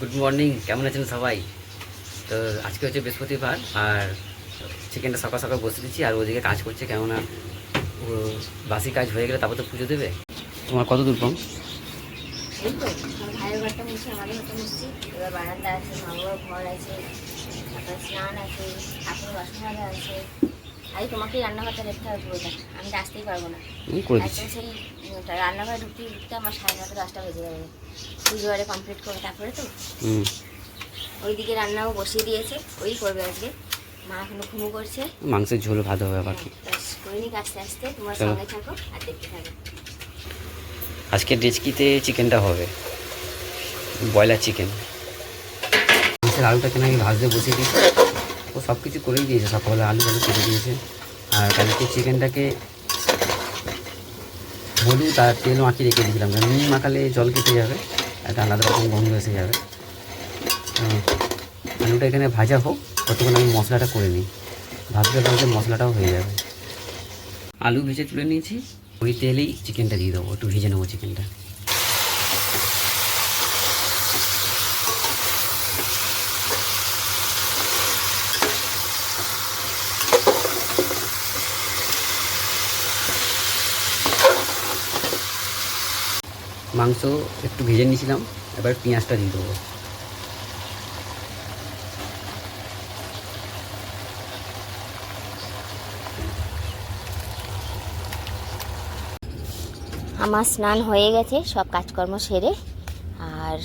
Good morning কেমন আছেন সবাই? তো আজকে হচ্ছে বৃহস্পতিবার, আর চিকেনটা সকাল সকাল বসে দিচ্ছি, আর ওদিকে কাজ করছে, কেননা বাসি কাজ হয়ে গেলে তারপর তো পুজো দেবে। তোমার কত দূর কম আছে ঘর আছে স্নান আছে আছে। আজ তোমাকেই রান্নাঘরটা দেখতে হবে পুরোটা। আমি তো আসতেই পারব না। করে একদম সেই রান্নাঘরে ঢুকতে ঢুকতে আমার সাড়ে নটা দশটা বেজে যাবে। পুজো আরে কমপ্লিট করবে তারপরে তো? ওইদিকে রান্নাও বসিয়ে দিয়েছে ওই করবে আজকে। মা এখনও ঘুমো করছে। মাংসের ঝোল ভাত হবে আবার কি? ব্যাস করে নিক আস্তে আস্তে। তোমার সঙ্গে থাকো আর দেখতে থাকো। আজকে ডেচকিতে চিকেনটা হবে। Broiler chicken. মাংসের আলুটাকে নাকি ভাজতে বসিয়ে দিয়েছে। ও সব কিছু করেই দিয়েছে, সকালবেলা আলু আলু কেটে দিয়েছে। আর কালকে চিকেনটাকে হলুদ আর তেল মাখিয়ে রেখে দিয়েছিলাম, কারণ নুন মাখালে জল কেটে যাবে একটা আলাদা রকম গন্ধ এসে যাবে। আলুটা এখানে ভাজা হোক, ততক্ষণ আমি মশলাটা করে নিই। ভাজতে ভাজতে মশলাটাও হয়ে যাবে। আলু ভেজে তুলে নিয়েছি, ওই তেলেই চিকেনটা দিয়ে দেবো, একটু ভেজে নেব চিকেনটা। মাংস একটু ভেজে নিয়েছিলাম, এবার পেঁয়াজটা দিয়ে দেবো। আমার স্নান হয়ে গেছে, সব কাজকর্ম সেরে, আর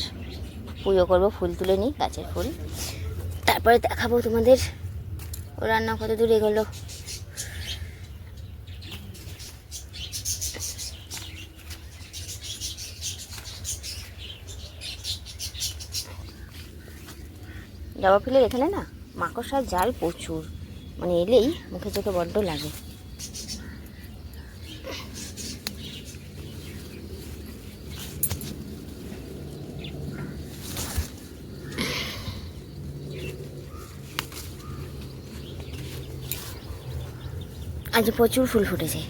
পুজো করব, ফুল তুলে নিই, গাছের ফুল। তারপরে দেখাবো তোমাদের ও রান্না কত দূর এগোলো। জবা ফুলের এখানে না মাকড়সার জাল প্রচুর। মানে এলেই মুখে চোখে বড্ড লাগে। আজ প্রচুর ফুল ফুটেছে।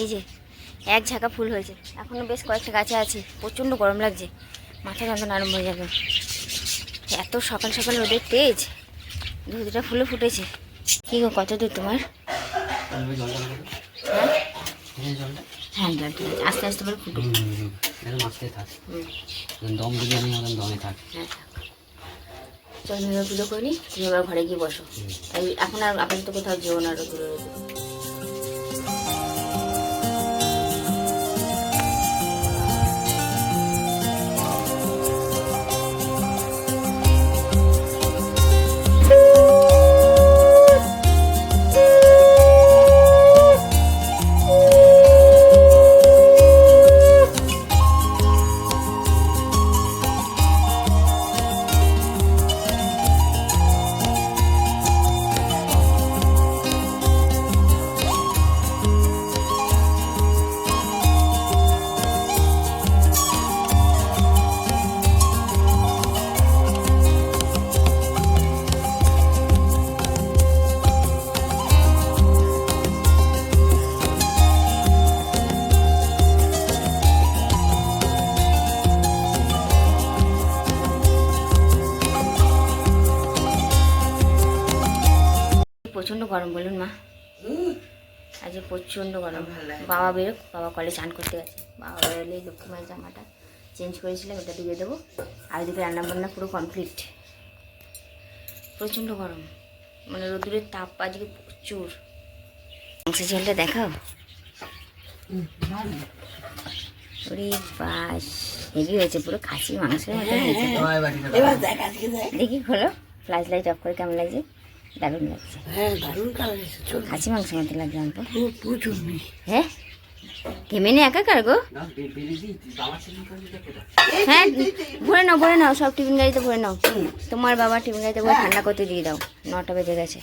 এই যে এক ঝাঁকা ফুল হয়েছে। এখনও বেশ কয়েকটা গাছে আছে। প্রচণ্ড গরম লাগছে। মাথা যন্ত্রণা আরম্ভ হয়ে যাবে। এত সকাল সকাল রোদের তেজ। দুটা ফুলও ফুটেছে। কি গো, কত দূর তোমার? হ্যাঁ আস্তে আস্তে চল ভেবে পুজো করে তুমি এবার ঘরে গিয়ে বসো। এখন আর আপাতত কোথাও যেও না, রোদে প্রচণ্ড গরম বলুন মা। আজকে প্রচণ্ড গরম। বাবা বেরোক বাবা কলে চান করতে গেছে। বাবা বেরোলে লক্ষ্মী মায়ের জামাটা চেঞ্জ করেছিলাম ওটা দিয়ে দেবো। আর ওদিকে রান্না বান্না পুরো কমপ্লিট প্রচণ্ড গরম। মানে রোদ্দুরের তাপ আজকে প্রচুর। মাংসের ঝোলটা দেখাও। ওরে বাস হেভি হয়েছে পুরো খাসি মাংসের মতো হয়েছে। দেখি খোলো। ফ্ল্যাশ লাইট অফ করে কেমন লাগছে? দারুণ লাগছে। হ্যাঁ দারুণ কালার এসেছে খাসি মাংসের মতো লাগছে অল্প। প্রচুর হ্যাঁ? ঘেমে নে একাকার গো? হ্যাঁ ভরে নাও ভরে নাও সব টিফিন গাড়িতে ভরে নাও। তোমার বাবা টিফিন গাড়িতে ভরে ঠান্ডা করতে দিয়ে দাও নটা বেজে গেছে।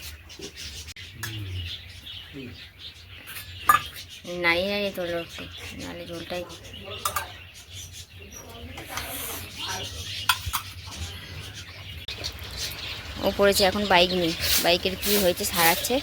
নাড়িয়ে নাড়িয়ে তোলো একটু নাহলে ঝোলটাই ও পড়েছে এখন বাইক নেই বাইকের কি হয়েছে সারাচ্ছে।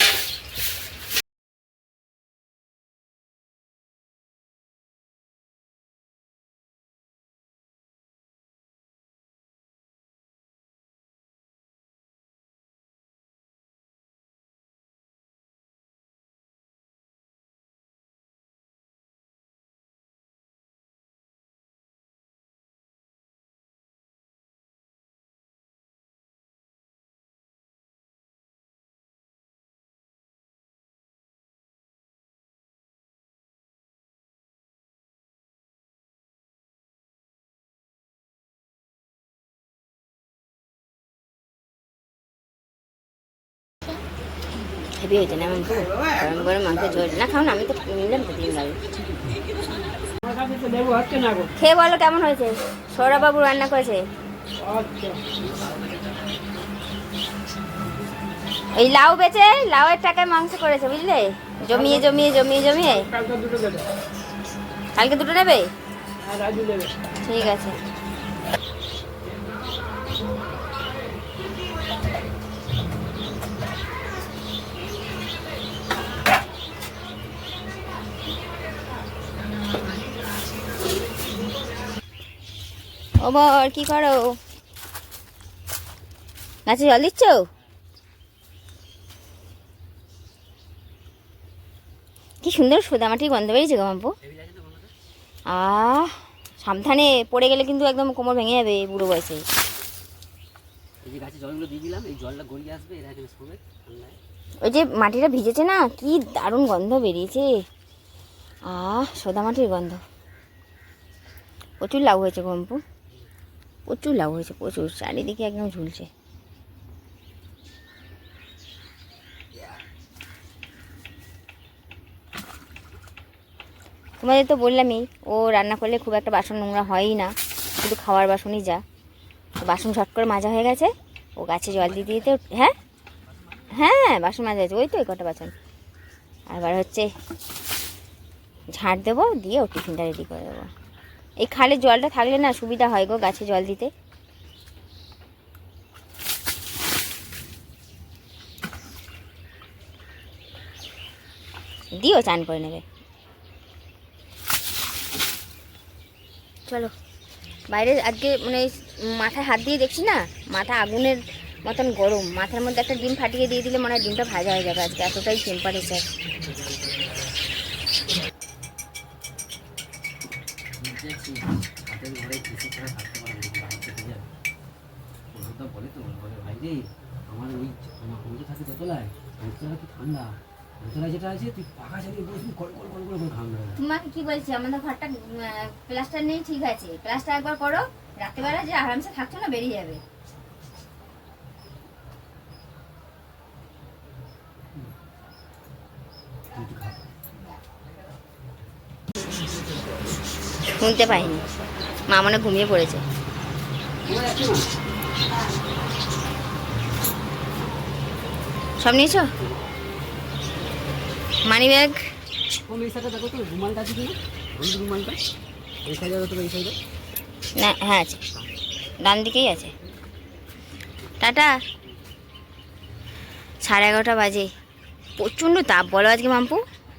হেভি হয়েছে না মাম্পু গরম গরম মাংস ঝোল। না, খাও না, আমি তো নিলাম, তো দিন লাগে খেয়ে বলো কেমন হয়েছে? সৌরভবাবু রান্না করেছে? এই লাউ বেচে, লাউয়ের টাকায় মাংস করেছে, বুঝলে? জমিয়ে জমিয়ে জমিয়ে জমিয়ে। কালকে দুটো নেবে ঠিক আছে। ও বর কি করো? গাছে জল দিচ্ছ? কি সুন্দর সোদামাটির গন্ধ বেরিয়েছে গো মাম্পু। আহ সাবধানে পড়ে গেলে কিন্তু একদম কোমর ভেঙে যাবে বুড়ো বয়সে। ওই যে মাটিটা ভিজেছে না কি দারুণ গন্ধ বেরিয়েছে। আহ সোদা মাটির গন্ধ। প্রচুর লাউ হয়েছে গম্পু প্রচুর লাউ হয়েছে, প্রচুর। চারিদিকে একদম ঝুলছে। তোমাদের তো বললামই, ও রান্না করলে খুব একটা বাসন নোংরা হয়ই না। শুধু খাওয়ার বাসনই যা। বাসন শট করে মাজা হয়ে গেছে। ও গাছে জল দিয়ে দিতে হ্যাঁ? হ্যাঁ বাসন মাজা হয়েছে। ওই তো ওই কটা বাসন। আর এবার হচ্ছে ঝাড় দেবো, দিয়ে ও টিফিনটা রেডি করে দেবো। এই খালে জলটা থাকলে না সুবিধা হয় গো গাছে জল দিতে। দিও, চান করে নেবে। চলো। বাইরে আজকে মানে মাথায় হাত দিয়ে দেখছি না, মাথা আগুনের মতন গরম। মাথার মধ্যে একটা ডিম ফাটিয়ে দিয়ে দিলে মনে হয় ডিমটা ভাজা হয়ে যাবে আজকে। এতটাই টেম্পারেচার হাতের ঘরে বলে তো, বলে, ভাই রে, আমার ওই আমার কমিটি থাকে দোতলায় দোতলা কি ঠান্ডা? দোতলায় যেটা আছে, তুই পাখা চালিয়ে বসবি কল কল কল করে ঠান্ডা তোমাকে কি বলছি? আমাদের ঘরটা প্লাস্টার নেই, ঠিক আছে। প্লাস্টার একবার করো, রাত্রেবেলা যে আরামসে থাকছো না, বেরিয়ে যাবে। শুনতে পাইনি মা মনে ঘুমিয়ে পড়েছে। সব নিয়েছো? Money bag? না? হ্যাঁ আছে। ডান দিকেই আছে। টাটা। সাড়ে এগারোটা বাজে। প্রচণ্ড তাপ বলো আজকে মাম্পু?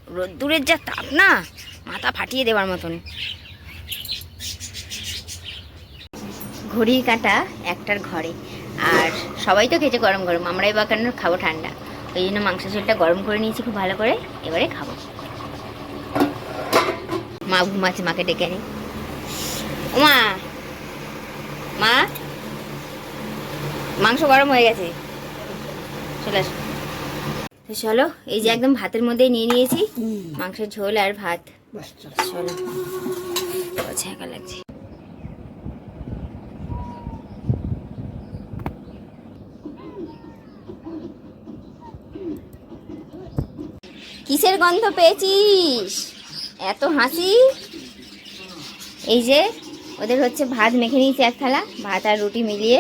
রোদ্দুরের যা তাপ না? মাথা ফাটিয়ে দেওয়ার মতন। ঘড়ির কাঁটা একটার ঘরে। আর সবাই তো খেয়েছে গরম গরম আমরাই বা কেন খাব ঠান্ডা? ওই জন্য মাংস ঝোলটা গরম করে নিয়েছি খুব ভালো করে এবারে খাব। মা ঘুমাচ্ছে মাকে ডেকে নি মা মা! মাংস গরম হয়ে গেছে। চলে আসো। চলো এই যে একদম ভাতের মধ্যেই নিয়ে নিয়েছি। মাংসের ঝোল আর ভাত। চলো। লাগছে। কিসের গন্ধ পেয়েছিস? এত হাসি? এই যে, ওদের হচ্ছে ভাত মেখে নিয়েছি এক থালা, ভাত আর রুটি মিলিয়ে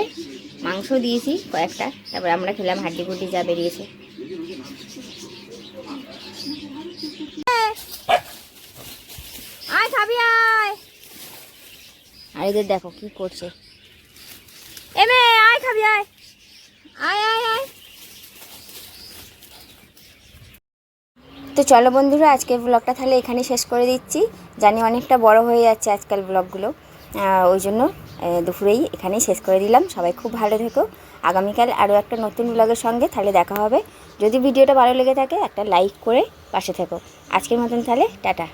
মাংস দিয়েছি কয়েকটা, তারপর আমরা খেলাম হাড্ডি গুড্ডি যা বেরিয়েছে। আয় খাবি, আয়! আর এদের দেখো কি করছে। এমে আয় খাবি, আয়! আয় আয় আয়! তো চলো বন্ধুরা, আজকের ব্লগটা তাহলে এখানে শেষ করে দিচ্ছি। জানি অনেকটা বড় হয়ে যাচ্ছে আজকাল ব্লগগুলো ওই জন্য দুপুরেই এখানেই শেষ করে দিলাম। সবাই খুব ভালো থেকো। আগামীকাল আরও একটা নতুন ব্লগের সঙ্গে তাহলে দেখা হবে। যদি ভিডিওটা ভালো লেগে থাকে, একটা লাইক করে পাশে থেকো। আজকের মতন তাহলে, টাটা।